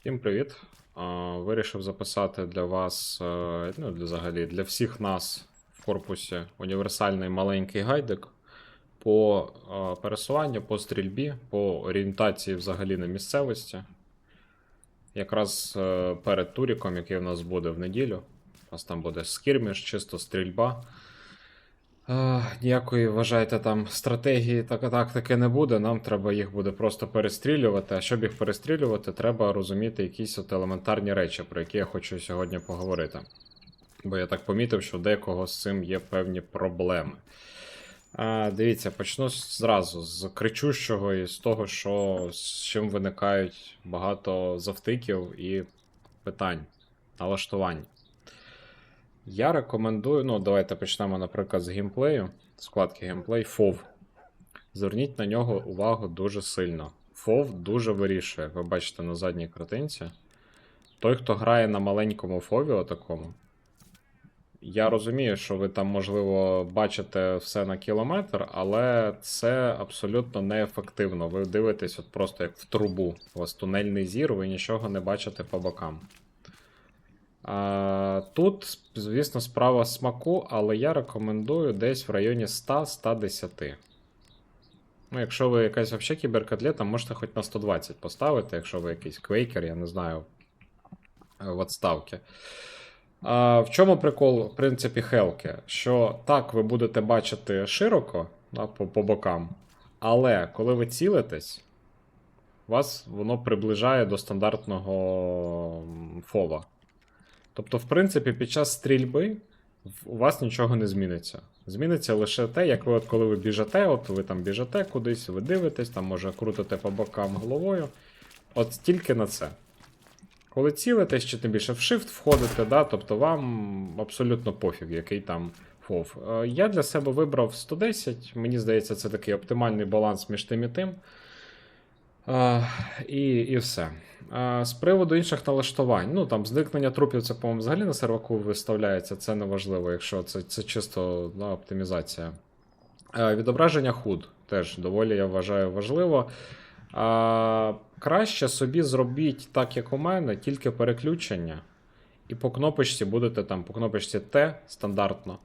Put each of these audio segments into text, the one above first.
Всім привіт! Вирішив записати для вас, е, ну, для взагалі, для всіх нас в корпусі універсальний маленький гайдик по е, пересуванню, по стрільбі, по орієнтації взагалі на місцевості. Якраз е, перед туріком, який у нас буде в неділю. У нас там буде скірміш, чисто стрільба. Ніякої, вважайте, там стратегії та тактики не буде. Нам треба їх буде просто перестрілювати. А щоб їх перестрілювати, треба розуміти якісь от елементарні речі, про які я хочу сьогодні поговорити. Бо я так помітив, що декого з цим є певні проблеми. А, дивіться, почну зразу з кричущого і з того, що з чим виникають багато завтиків і питань налаштувань. Я рекомендую, ну, давайте почнемо, наприклад, з геймплею, з вкладки геймплей FOV. Зверніть на нього увагу дуже сильно. FOV дуже вирішує. Ви бачите на задній картинці. Той, хто грає на маленькому FOV отакому. Я розумію, що ви там, можливо, бачите все на кілометр, але це абсолютно неефективно. Ви дивитесь от просто як в трубу. У вас тунельний зір, ви нічого не бачите по бокам. Тут, звісно, справа смаку, але я рекомендую десь в районі 100-110. Ну, якщо ви якась взагалі кіберкотлета, можете хоч на 120 поставити, якщо ви якийсь квейкер, я не знаю, в отставці. А, в чому прикол, в принципі, Хелки? Що так, ви будете бачити широко да, по, по бокам, але коли ви цілитесь, вас воно приближає до стандартного м, фова. Тобто, в принципі, під час стрільби у вас нічого не зміниться. Зміниться лише те, як ви, от коли ви біжите, от ви там біжите кудись, ви дивитесь, там може крутите по бокам головою. От тільки на це. Коли цілитесь, чи тим більше в shift входите, да, тобто вам абсолютно пофіг, який там фов. Е, Я для себе вибрав 110. Мені здається, це такий оптимальний баланс між тим і тим. А, і, і все. А, з приводу інших налаштувань. Ну там зникнення трупів, це, по-моєму, взагалі на серваку виставляється. Це не важливо, якщо це, це чисто да, оптимізація. А, відображення худ теж доволі я вважаю важливо. А, краще собі зробіть так, як у мене, тільки переключення. І по кнопочці будете там, по кнопочці T стандартно.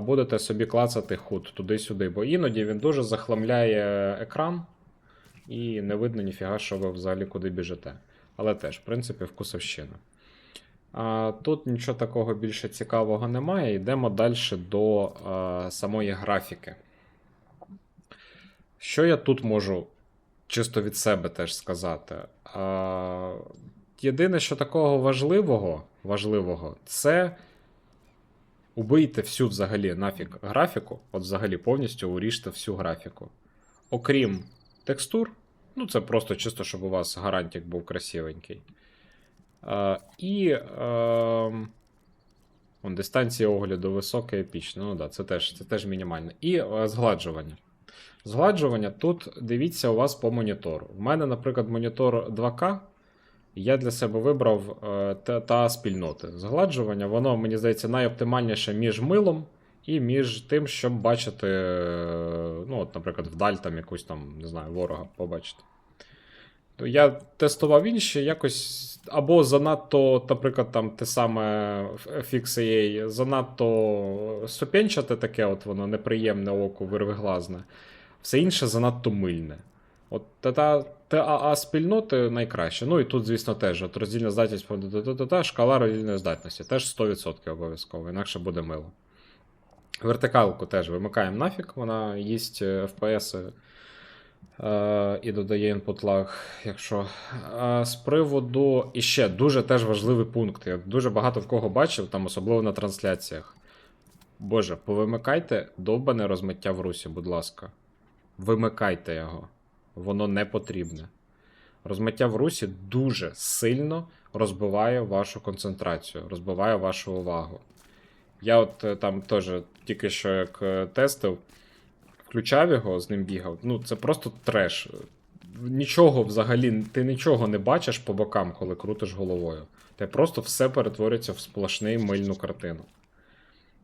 Будете собі клацати худ туди-сюди, бо іноді він дуже захламляє екран, і не видно ніфіга, що ви взагалі куди біжите. Але теж, в принципі, вкусовщина. А, тут нічого такого більше цікавого немає. Йдемо далі до а, самої графіки. Що я тут можу чисто від себе теж сказати? А, єдине, що такого важливого, важливого, це убийте всю взагалі нафіг графіку. От взагалі повністю уріжте всю графіку. Окрім текстур, ну це просто чисто, щоб у вас гарантик був красивенький. А, і е, вон, дистанція огляду висока, епічна. Ну да, це теж, це теж мінімально. І е, згладжування. Згладжування тут дивіться у вас по монітору. У мене, наприклад, монітор 2К. Я для себе вибрав е, та, та спільноти. Згладжування, воно, мені здається, найоптимальніше між милом і між тим, щоб бачити, е, ну, от, наприклад, вдаль там якусь там, не знаю, ворога побачити. То я тестував інші, якось або занадто, наприклад, там те саме FXAA, занадто супенчате таке, от воно неприємне оку, вирвиглазне. Все інше занадто мильне. От та ТАА спільноти найкраще. Ну і тут, звісно, теж от роздільна здатність шкала роздільної здатності. Теж 100% обов'язково, інакше буде мило. Вертикалку теж вимикаємо нафіг, вона їсть е, FPS е, і додає input lag, якщо. Е, з приводу. І ще дуже теж важливий пункт. Я дуже багато в кого бачив, там особливо на трансляціях. Боже, повимикайте довбане розмиття в русі, будь ласка. Вимикайте його. Воно не потрібне. Розмиття в русі дуже сильно розбиває вашу концентрацію, розбиває вашу увагу. Я от е, там теж тільки що як е, тестив, включав його, з ним бігав. Ну, це просто треш. Нічого взагалі, ти нічого не бачиш по бокам, коли крутиш головою. Те просто все перетворюється в сплошний мильну картину.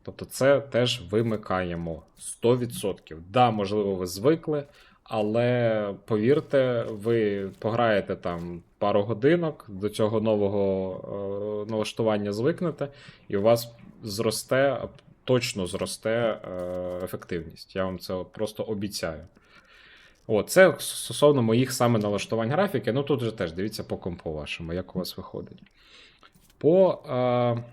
Тобто це теж вимикаємо 100%. Да, можливо, ви звикли, Але повірте, ви пограєте там пару годинок, до цього нового е, налаштування звикнете, і у вас зросте, точно зросте е, ефективність. Я вам це просто обіцяю. О, це стосовно моїх саме налаштувань графіки. Ну тут же теж дивіться по компу вашому, як у вас виходить. По е,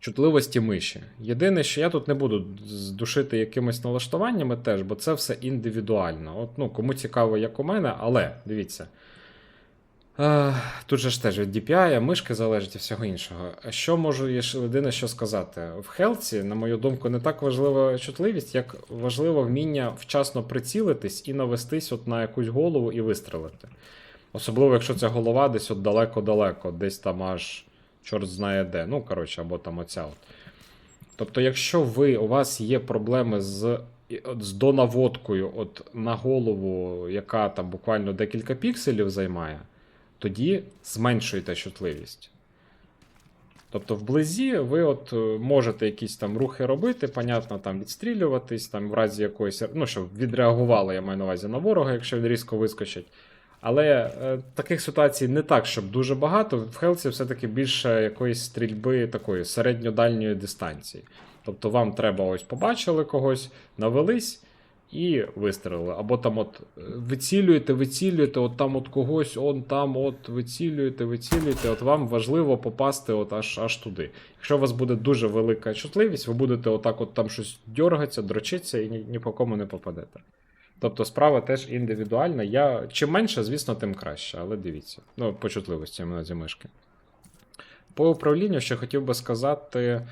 чутливості миші. Єдине, що я тут не буду здушити якимись налаштуваннями теж, бо це все індивідуально. От, ну, кому цікаво, як у мене, але дивіться. Е, тут же ж теж від DPI, мишки залежить і всього іншого. Що можу єдине що сказати? В Хелці, на мою думку, не так важлива чутливість, як важливо вміння вчасно прицілитись і навестись от на якусь голову і вистрелити. Особливо, якщо ця голова десь от далеко-далеко, десь там аж чорт знає де. Ну, коротше, або там оця от. Тобто, якщо ви, у вас є проблеми з, з донаводкою от, на голову, яка там буквально декілька пікселів займає, тоді зменшуєте чутливість. Тобто, вблизі ви от е, можете якісь там рухи робити, понятно, там відстрілюватись, там в разі якоїсь, ну, щоб відреагували, я маю на увазі на ворога, якщо він різко вискочить. Але е, таких ситуацій не так, щоб дуже багато. В Хелсі все-таки більше якоїсь стрільби такої середньодальньої дистанції. Тобто вам треба ось побачили когось, навелись і вистрелили. Або там от е, вицілюєте, вицілюєте, от там от когось, он там, от вицілюєте, вицілюєте. От вам важливо попасти от аж, аж туди. Якщо у вас буде дуже велика чутливість, ви будете отак от там щось дергатися, дрочитися і ні, ні по кому не попадете. Тобто справа теж індивідуальна. Я... Чим менше, звісно, тим краще, але дивіться. Ну, по чутливості на зі мишки. По управлінню ще хотів би сказати.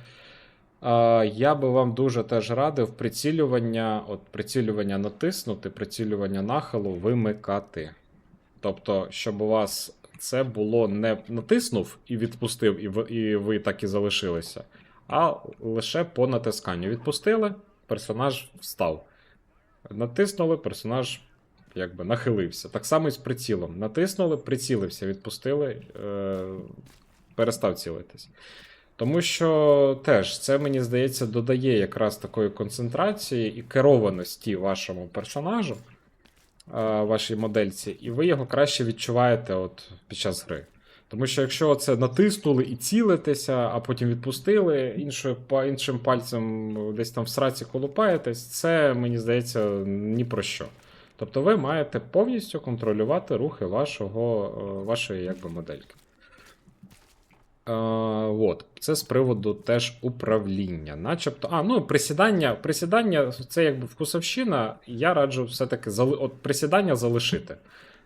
Я би вам дуже теж радив прицілювання, от прицілювання натиснути, прицілювання нахилу вимикати. Тобто, щоб у вас це було не натиснув і відпустив, і ви, і ви так і залишилися, а лише по натисканню. Відпустили, персонаж встав. Натиснули, персонаж якби нахилився. Так само і з прицілом. Натиснули, прицілився, відпустили, е, перестав цілитись. Тому що теж це, мені здається, додає якраз такої концентрації і керованості вашому персонажу, е, вашій модельці, і ви його краще відчуваєте от під час гри. Тому що якщо це натиснули і цілитеся, а потім відпустили, іншою, іншим пальцем десь там в сраці колупаєтесь, це, мені здається, ні про що. Тобто ви маєте повністю контролювати рухи вашого, е, вашої якби, модельки. Е, от. Це з приводу теж управління. Начебто, а, ну, присідання, присідання це якби вкусовщина. Я раджу все-таки зали, от присідання залишити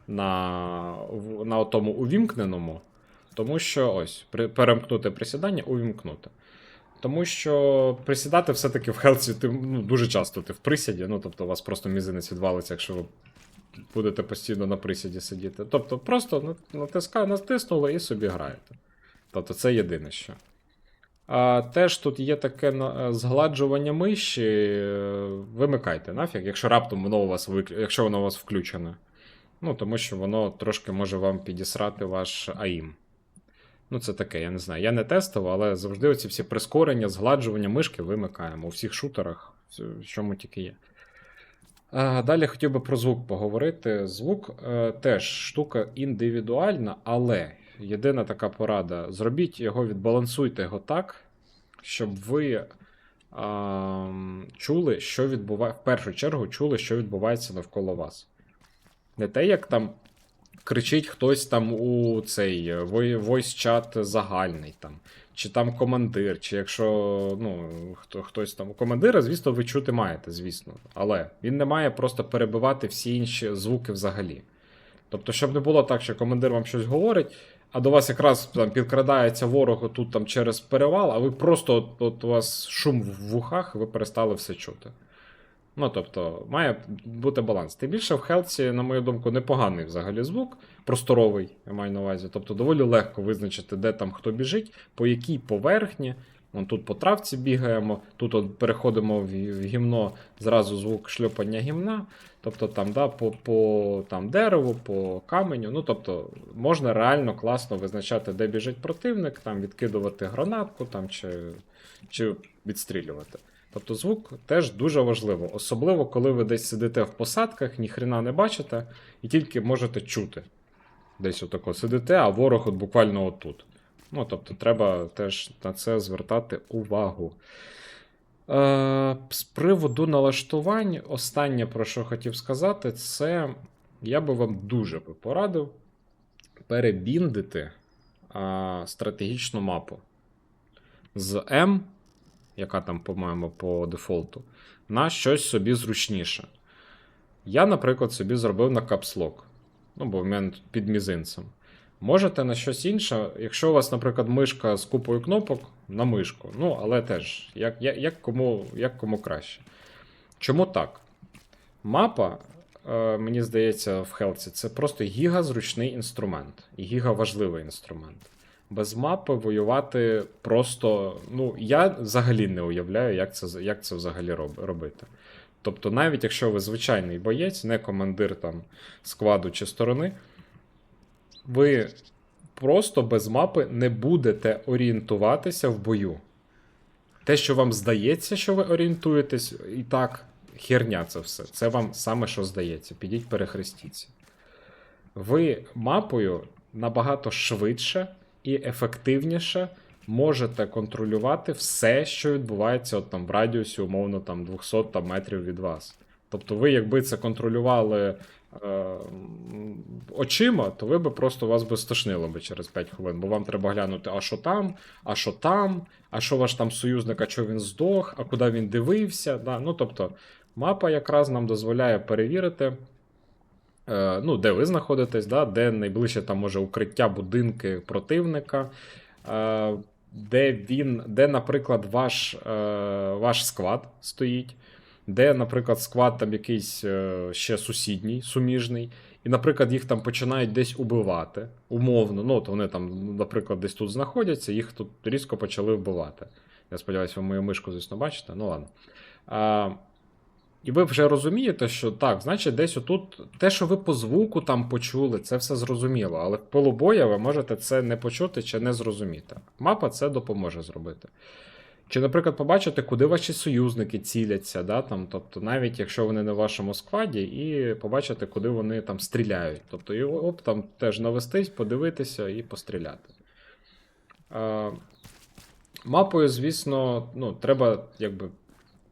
на, на тому увімкненому. Тому що ось, при, перемкнути присідання, увімкнути. Тому що присідати все-таки в хелці ти ну, дуже часто ти в присіді, ну тобто у вас просто мізинець відвалиться, якщо ви будете постійно на присіді сидіти. Тобто просто на- натиска, натиснули і собі граєте. Тобто це єдине що. А, теж тут є таке е, згладжування миші. е, Вимикайте нафіг, якщо раптом воно у вас виклю... якщо воно у вас включене. Ну, тому що воно трошки може вам підісрати ваш АІМ. Ну, це таке, я не знаю. Я не тестував, але завжди оці всі прискорення, згладжування мишки вимикаємо у всіх шутерах, в чому тільки є. А, Далі хотів би про звук поговорити. Звук е, теж штука індивідуальна, але єдина така порада: зробіть його, відбалансуйте його так, щоб ви а, чули, що відбувається. В першу чергу чули, що відбувається навколо вас. Не те, як там кричить хтось там у цей е, войс чат загальний там. Чи там командир, чи якщо ну, хто, хтось там. Командира, звісно, ви чути маєте, звісно. Але він не має просто перебивати всі інші звуки взагалі. Тобто, щоб не було так, що командир вам щось говорить, а до вас якраз там підкрадається ворог тут там через перевал, а ви просто от, от у вас шум в вухах, ви перестали все чути. Ну, тобто, має бути баланс. Тим більше в Хелці, на мою думку, непоганий взагалі звук, просторовий, я маю на увазі. Тобто, доволі легко визначити, де там хто біжить, по якій поверхні. Вон тут по травці бігаємо, тут от переходимо в, гімно, зразу звук шльопання гімна. Тобто там, да, по, по там, дереву, по каменю. Ну, тобто, можна реально класно визначати, де біжить противник, там відкидувати гранатку там, чи, чи відстрілювати. Тобто звук теж дуже важливо, особливо коли ви десь сидите в посадках, ніхрена не бачите, і тільки можете чути. Десь отако сидите, а ворог от буквально отут. Ну, тобто, треба теж на це звертати увагу. Е, з приводу налаштувань, останнє, про що хотів сказати, це я би вам дуже би порадив перебіндити а, стратегічну мапу з М, яка там, по-моєму, по дефолту, на щось собі зручніше. Я, наприклад, собі зробив на капслок. Ну, бо в мене під мізинцем. Можете на щось інше, якщо у вас, наприклад, мишка з купою кнопок, на мишку. Ну, але теж, як, як, як, кому, як кому краще. Чому так? Мапа, е, мені здається, в Хелці це просто гігазручний інструмент. І гігаважливий інструмент. Без мапи воювати просто. Ну, я взагалі не уявляю, як це, як це взагалі робити. Тобто, навіть якщо ви звичайний боєць, не командир там складу чи сторони, ви просто без мапи не будете орієнтуватися в бою. Те, що вам здається, що ви орієнтуєтесь, і так, херня це все. Це вам саме що здається. Підіть перехрестіться. Ви мапою набагато швидше і ефективніше можете контролювати все, що відбувається от, там, в радіусі, умовно, там, 200 там, метрів від вас. Тобто, ви, якби це контролювали очима, то ви би просто вас би стошнило би через 5 хвилин, бо вам треба глянути, а що там, а що там, а що ваш там союзник, а що він здох, а куди він дивився. Да? Ну, тобто, мапа якраз нам дозволяє перевірити. Е, ну, де ви знаходитесь, да? де найближче там може укриття будинки противника, е, де він, де, наприклад, ваш, е, ваш склад стоїть, де, наприклад, склад там якийсь е, ще сусідній, суміжний, і, наприклад, їх там починають десь убивати, умовно. Ну, от вони там, наприклад, десь тут знаходяться, їх тут різко почали вбивати. Я сподіваюся, ви мою мишку, звісно, бачите. Ну ладно. А, і ви вже розумієте, що так, значить, десь отут те, що ви по звуку там почули, це все зрозуміло. Але в пилу ви можете це не почути чи не зрозуміти. Мапа це допоможе зробити. Чи, наприклад, побачити, куди ваші союзники ціляться, да, там, тобто, навіть якщо вони не в вашому складі, і побачити, куди вони там стріляють. Тобто, і оп, там теж навестись, подивитися і постріляти. Е, мапою, звісно, ну, треба якби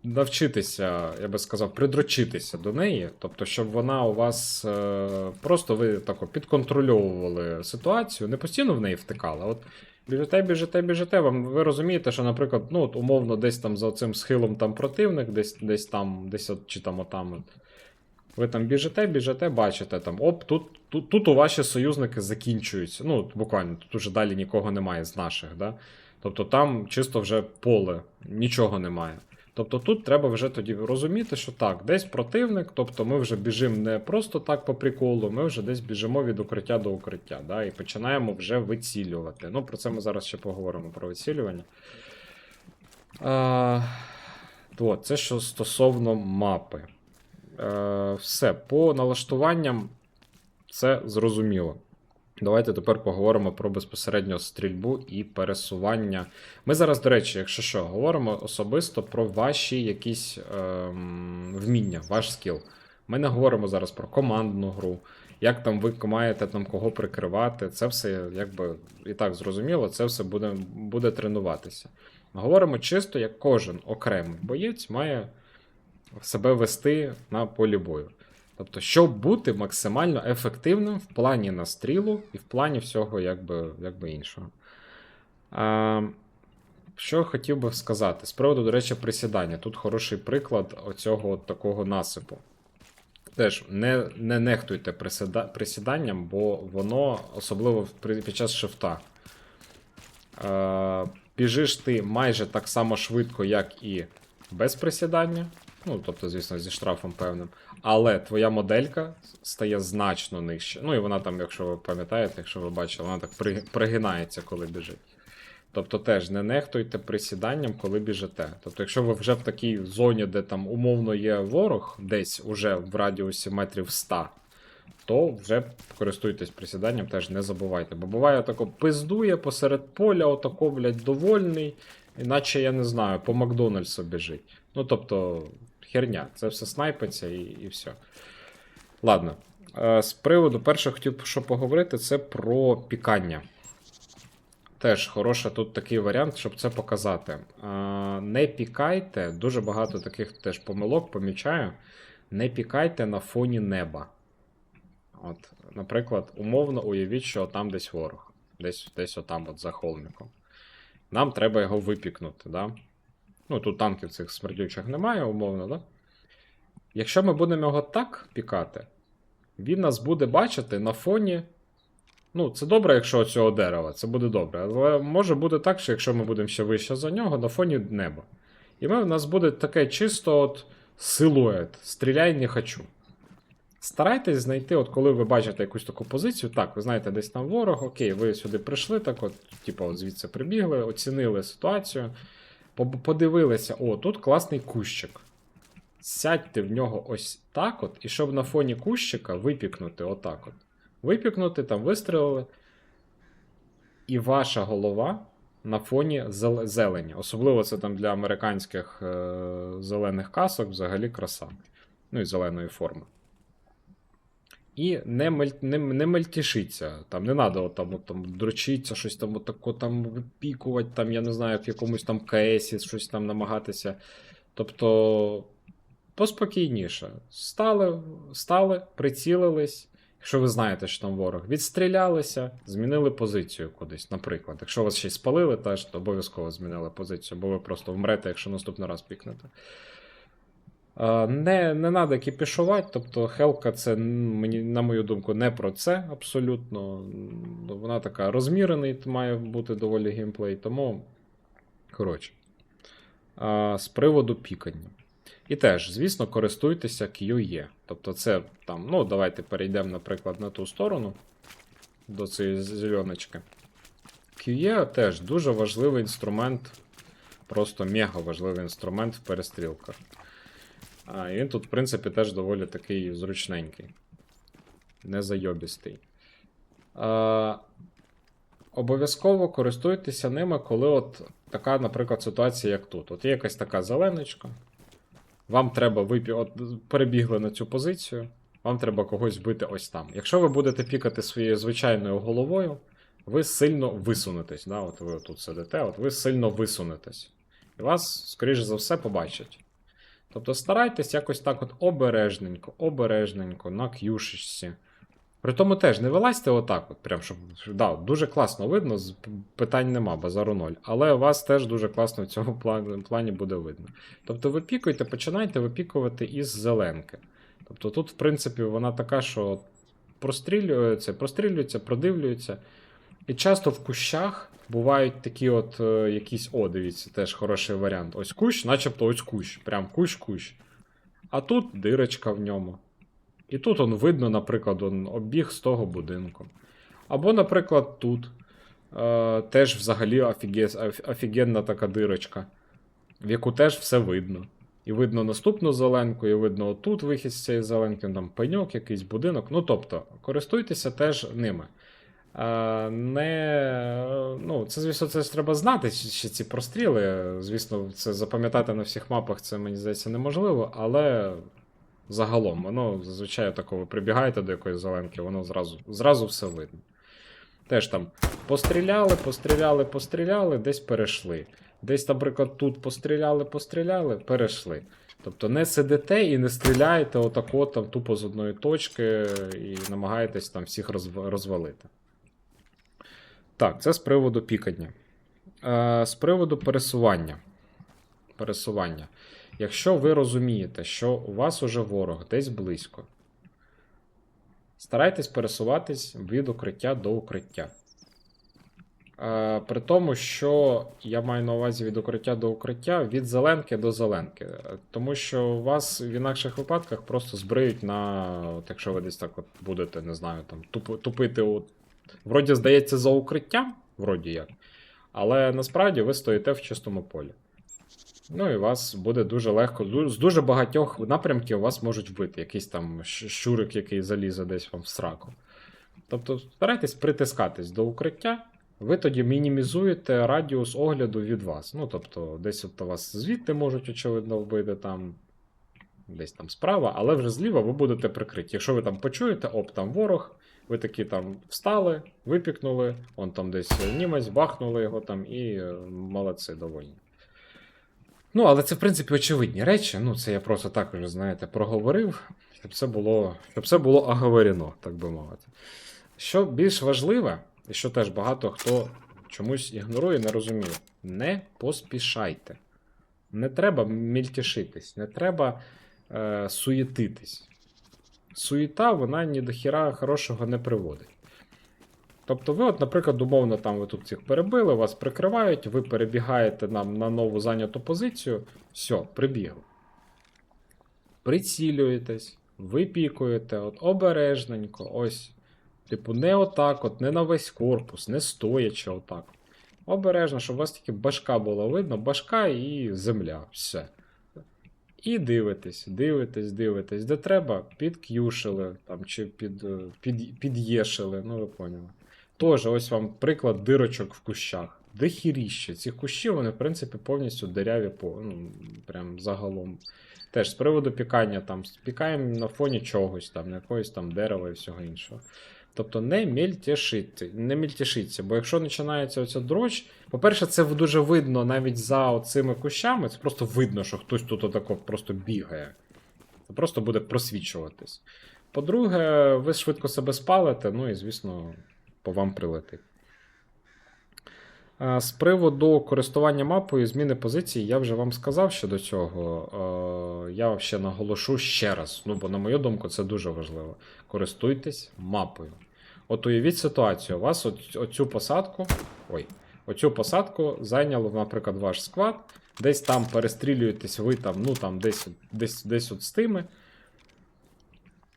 навчитися, я би сказав, придрочитися до неї, тобто, щоб вона у вас е, просто ви тако підконтрольовували ситуацію, не постійно в неї втикали. От біжите, біжите, біжите. Вам ви розумієте, що, наприклад, ну от умовно, десь там за цим схилом там противник, десь десь там, десь чи там отам. Ви там біжите, біжите, бачите там, оп, тут, тут, тут у ваші союзники закінчуються. Ну, буквально, тут уже далі нікого немає з наших, да? Тобто там чисто вже поле, нічого немає. Тобто тут треба вже тоді розуміти, що так, десь противник, тобто ми вже біжимо не просто так по приколу, ми вже десь біжимо від укриття до укриття, да, і починаємо вже вицілювати. Ну, про це ми зараз ще поговоримо про вицілювання. А, то, це що стосовно мапи. Е, все, по налаштуванням це зрозуміло. Давайте тепер поговоримо про безпосередньо стрільбу і пересування. Ми зараз, до речі, якщо що, говоримо особисто про ваші якісь ем, вміння, ваш скіл. Ми не говоримо зараз про командну гру, як там ви маєте там кого прикривати. Це все, якби і так зрозуміло, це все буде, буде тренуватися. Говоримо чисто, як кожен окремий боєць має себе вести на полі бою. Тобто, щоб бути максимально ефективним в плані настрілу і в плані всього якби, якби іншого. А, що хотів би сказати? З приводу, до речі, присідання. Тут хороший приклад оцього от такого насипу. Теж не не нехтуйте присіда, присіданням, бо воно, особливо під час шифта. Е, біжиш ти майже так само швидко, як і без присідання. Ну, тобто, звісно, зі штрафом певним. Але твоя моделька стає значно нижче. Ну і вона там, якщо ви пам'ятаєте, якщо ви бачили, вона так пригинається, коли біжить. Тобто теж не нехтуйте присіданням, коли біжите. Тобто, якщо ви вже в такій зоні, де там умовно є ворог, десь уже в радіусі метрів 100, то вже користуйтесь присіданням, теж не забувайте. Бо буває тако пиздує посеред поля, отако, блядь, довольний, іначе я не знаю, по Макдональдсу біжить. Ну, тобто, херня, це все снайпиться і, і все. Ладно. Е, З приводу, перше хотів що поговорити, це про пікання. Теж хороший тут такий варіант, щоб це показати. Е, Не пікайте, дуже багато таких теж помилок помічаю. Не пікайте на фоні неба. От, наприклад, умовно уявіть, що там десь ворог. Десь, десь отам, от за холмиком. Нам треба його випікнути, да? Ну, тут танків цих смердючих немає, умовно, да? Якщо ми будемо його так пікати, він нас буде бачити на фоні. Ну, це добре, якщо цього дерева, це буде добре. Але може бути так, що якщо ми будемо ще вище за нього, на фоні неба. І ми, в нас буде таке чисто от силует. Стріляй не хочу. Старайтесь знайти, от коли ви бачите якусь таку позицію, так, ви знаєте, десь там ворог, окей, ви сюди прийшли, так от, типу, от звідси прибігли, оцінили ситуацію, подивилися, о, тут класний кущик. Сядьте в нього ось так от, і щоб на фоні кущика випікнути отак от. Випікнути, там вистрілили. І ваша голова на фоні зелені. Особливо це там для американських е- зелених касок взагалі краса. Ну і зеленої форми. І не, мель, не, не мельтішиться. Там не треба там, там дрочитися, щось там отако там випікувати, там, я не знаю, в якомусь там КСі щось там намагатися. Тобто поспокійніше. Стали, стали, прицілились. Якщо ви знаєте, що там ворог, відстрілялися, змінили позицію кудись, наприклад. Якщо вас ще й спалили, теж то обов'язково змінили позицію, бо ви просто вмрете, якщо наступний раз пікнете. Е, Не, не треба кіпішувати, тобто Хелка це, на мою думку, не про це абсолютно. Вона така розмірений, має бути доволі геймплей, тому. Коротше. А, З приводу пікання. І теж, звісно, користуйтеся QE. Тобто, це там, ну, давайте перейдемо, наприклад, на ту сторону до цієї зеленочки. QE теж дуже важливий інструмент, просто мега важливий інструмент в перестрілках. А, і він тут, в принципі, теж доволі такий зручненький. Незайобістий. А, обов'язково користуйтеся ними, коли от така, наприклад, ситуація, як тут. От є якась така зеленочка. Вам треба випі... от перебігли на цю позицію, вам треба когось вбити ось там. Якщо ви будете пікати своєю звичайною головою, ви сильно висунетесь. Да? От ви тут сидите, от ви сильно висунетесь. І вас, скоріш за все, побачать. Тобто старайтесь якось так от обережненько, обережненько, на к'юшечці. При тому теж не вилазьте отак, от, прям, щоб. Да, дуже класно видно, питань нема, базару ноль. Але вас теж дуже класно в цьому плані, буде видно. Тобто ви пікуєте, починайте випікувати із зеленки. Тобто тут, в принципі, вона така, що прострілюється, прострілюється, продивлюється. І часто в кущах бувають такі от е, якісь, о, дивіться, теж хороший варіант. Ось кущ, начебто ось кущ. Прям кущ-кущ. А тут дирочка в ньому. І тут он видно, наприклад, он обіг з того будинку. Або, наприклад, тут е, теж взагалі офіге, оф- офігенна така дирочка, в яку теж все видно. І видно наступну зеленку, і видно отут вихід з цієї зеленки, там пеньок, якийсь будинок. Ну тобто, користуйтеся теж ними. А, не, ну, це, звісно, це ж треба знати, ще ці простріли. Звісно, це запам'ятати на всіх мапах, це мені здається неможливо, але загалом, воно зазвичай тако ви прибігаєте до якоїсь зеленки, воно зразу, зразу все видно. Теж там постріляли, постріляли, постріляли, десь перейшли. Десь, наприклад, тут постріляли, постріляли, перейшли. Тобто не сидите і не стріляєте отако там тупо з одної точки і намагаєтесь там всіх розв- розвалити. Так, це з приводу пікання. Е, з приводу пересування. Пересування. Якщо ви розумієте, що у вас уже ворог десь близько, старайтесь пересуватись від укриття до укриття. Е, при тому, що я маю на увазі від укриття до укриття, від зеленки до зеленки. Е, Тому що вас в інакших випадках просто збриють на. От якщо ви десь так от будете, не знаю, там туп, тупити. От, вроді, здається, за укриттям, вроді як. Але насправді ви стоїте в чистому полі. Ну і вас буде дуже легко. З дуже багатьох напрямків вас можуть вбити. Якийсь там щурик, який залізе десь вам в сраку. Тобто старайтесь притискатись до укриття, ви тоді мінімізуєте радіус огляду від вас. Ну, тобто, десь от вас звідти можуть, очевидно, вбити там. Десь там справа, але вже зліва ви будете прикриті. Якщо ви там почуєте, оп, там ворог, ви такі там встали, випікнули, он там десь німець, бахнули його там і е, молодці довольні. Ну, але це, в принципі, очевидні речі. Ну, це я просто так уже, знаєте, проговорив, щоб це було, щоб це було оговорено, так би мовити. Що більш важливе, і що теж багато хто чомусь ігнорує, не розуміє, не поспішайте. Не треба мільтішитись, не треба е, суєтитись. Суєта, вона ні до хіра хорошого не приводить. Тобто, ви, от, наприклад, умовно, там ви тут цих перебили, вас прикривають, ви перебігаєте нам на нову зайняту позицію, все, прибігли. Прицілюєтесь, випікуєте, от обережненько, ось. Типу, не отак, от, не на весь корпус, не стоячи отак. Обережно, щоб у вас тільки башка була видно, башка і земля. Все. І дивитесь, дивитесь, дивитесь. Де треба, підк'юшили там, чи під, е, під, під'єшили, ну ви поняли. Тож, ось вам приклад дирочок в кущах. Дохіріще. Ці кущі, вони, в принципі, повністю диряві по, ну, прям загалом. Теж з приводу пікання, там, пікаємо на фоні чогось, там, якогось там дерева і всього іншого. Тобто не мільтішити, не мельтешіться, бо якщо починається оця дроч, по-перше, це дуже видно навіть за цими кущами, це просто видно, що хтось тут отако просто бігає. Це просто буде просвічуватись. По-друге, ви швидко себе спалите, ну і, звісно, по вам прилетить. Е, З приводу користування мапою зміни позиції, я вже вам сказав щодо цього. Е, Я ще наголошу ще раз, ну бо, на мою думку, це дуже важливо. Користуйтесь мапою. От уявіть ситуацію, у вас оцю посадку. Ой, оцю посадку зайняло, наприклад, ваш склад. Десь там перестрілюєтесь ви там, ну там десь, десь, десь от з тими.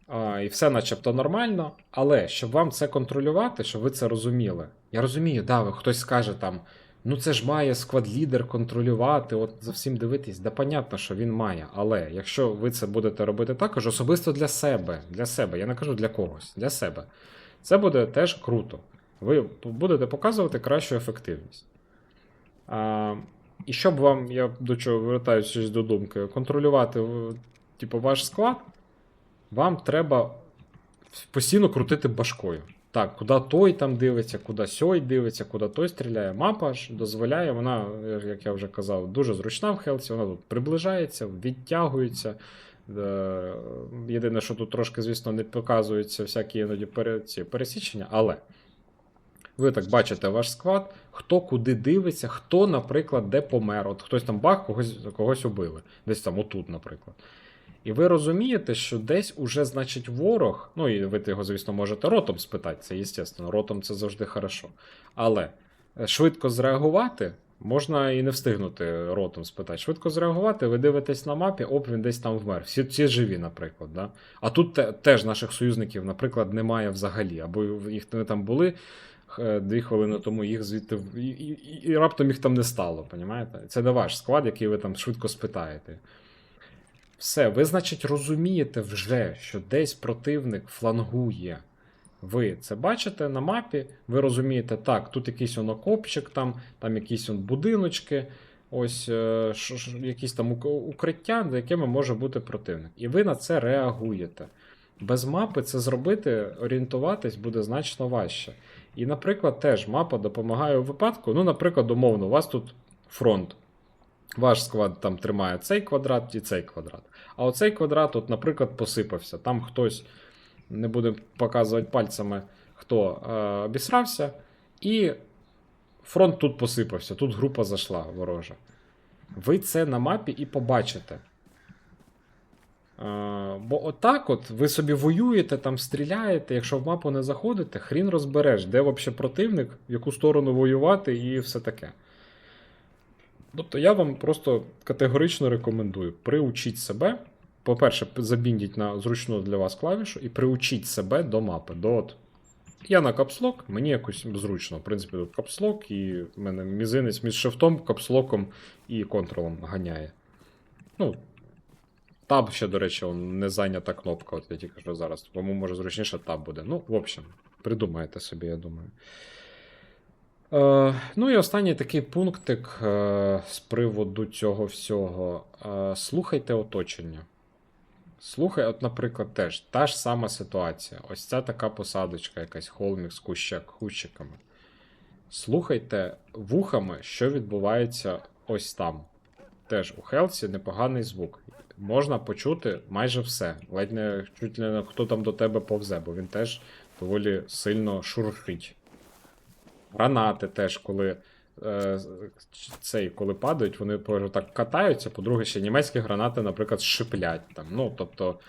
А, і все начебто нормально. Але щоб вам це контролювати, щоб ви це розуміли. Я розумію, да, хтось скаже там. Ну це ж має сквад-лідер контролювати, от за всім дивитись. Да, понятно, що він має. Але якщо ви це будете робити також, особисто для себе, для себе, я не кажу для когось, для себе, це буде теж круто. Ви будете показувати кращу ефективність. А, і щоб вам, я до чого вертаюся до думки, контролювати типу, ваш склад, вам треба постійно крутити башкою. Так, куди той там дивиться, куди сьой дивиться, куди той стріляє. Мапа ж дозволяє, вона, як я вже казав, дуже зручна в Хелсі, вона тут приближається, відтягується. Е, Єдине, що тут трошки, звісно, не показуються всякі іноді ці пересічення, але ви так бачите ваш склад, хто куди дивиться, хто, наприклад, де помер. От хтось там бах, когось, когось убили. Десь там отут, наприклад. І ви розумієте, що десь уже, значить, ворог, ну і ви його, звісно, можете ротом спитати, це естественно, ротом це завжди хорошо. Але е, швидко зреагувати можна і не встигнути ротом спитати. Швидко зреагувати, ви дивитесь на мапі, оп, він десь там вмер. Всі, всі живі, наприклад. Да? А тут те, теж наших союзників, наприклад, немає взагалі. Або їх вони там були е, дві хвилини тому, їх звідти і, і, і, і раптом їх там не стало, понімаєте? Це не ваш склад, який ви там швидко спитаєте. Все, ви, значить, розумієте вже, що десь противник флангує. Ви це бачите на мапі, ви розумієте, так, тут якийсь окопчик, там, там якісь он будиночки, ось е, ш- ш- якісь там укриття, за якими може бути противник. І ви на це реагуєте. Без мапи це зробити, орієнтуватись буде значно важче. І, наприклад, теж мапа допомагає у випадку. Ну, наприклад, умовно, у вас тут фронт. Ваш склад там тримає цей квадрат і цей квадрат. А оцей квадрат, от, наприклад, посипався. Там хтось, не буде показувати пальцями, хто е, обісрався, і фронт тут посипався, тут група зайшла ворожа. Ви це на мапі і побачите. Е, бо отак от ви собі воюєте, там стріляєте, якщо в мапу не заходите, хрін розбереш, де взагалі противник, в яку сторону воювати і все таке. Тобто я вам просто категорично рекомендую приучіть себе. По-перше, забіндіть на зручну для вас клавішу і приучіть себе до мапи. До от. Я на капслок, мені якось зручно. В принципі, тут капслок, і в мене мізинець між шифтом, капслоком і контролом ганяє. Ну, таб ще, до речі, не зайнята кнопка, от я тільки що зараз. Тому може зручніше таб буде. Ну, в общем, придумаєте собі, я думаю. Е, ну і останній такий пунктик е, з приводу цього всього. Е, слухайте оточення. Слухай, от, наприклад, теж та ж сама ситуація. Ось ця така посадочка, якась холмік з кущак, кущиками. Слухайте вухами, що відбувається ось там. Теж у Хелсі непоганий звук. Можна почути майже все. Ледь не чуть не хто там до тебе повзе, бо він теж доволі сильно шуршить. Гранати теж, коли. е, Цей, коли падають, вони так катаються. По-друге, ще німецькі гранати, наприклад, шиплять там. Ну, тобто,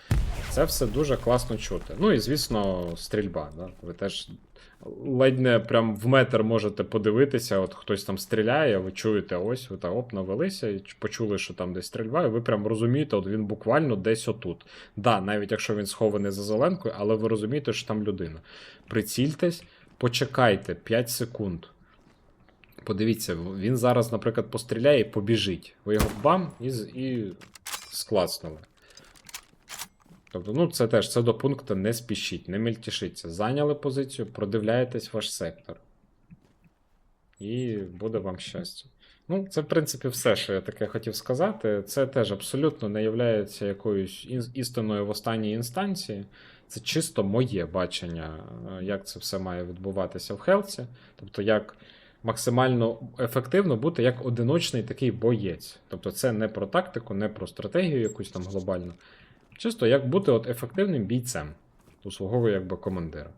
це все дуже класно чути. Ну і звісно, стрільба. Да? Ви теж ледь не прям в метр можете подивитися, от хтось там стріляє, ви чуєте, ось, ви так оп, навелися і почули, що там десь стрільба, і ви прям розумієте, от він буквально десь отут. Да, навіть якщо він схований за зеленкою, але ви розумієте, що там людина. Прицільтесь, почекайте 5 секунд. Подивіться, він зараз, наприклад, постріляє і побіжить. Ви його бам і, і склацнули. Тобто, ну, це теж це до пункту не спішіть, не мельтішіться. Зайняли позицію, продивляєтесь ваш сектор. І буде вам щастя. Ну, це, в принципі, все, що я таке хотів сказати. Це теж абсолютно не є якоюсь істиною в останній інстанції. Це чисто моє бачення, е, як це все має відбуватися в Хелці. Тобто, як максимально ефективно бути як одиночний такий боєць. Тобто, це не про тактику, не про стратегію якусь там глобальну. Чисто як бути от ефективним бійцем у свого якби командира.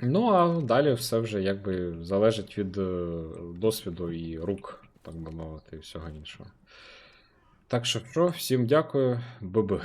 Ну, а далі все вже якби залежить від е, досвіду і рук, так би мовити, і всього іншого. Так що, що, всім дякую, б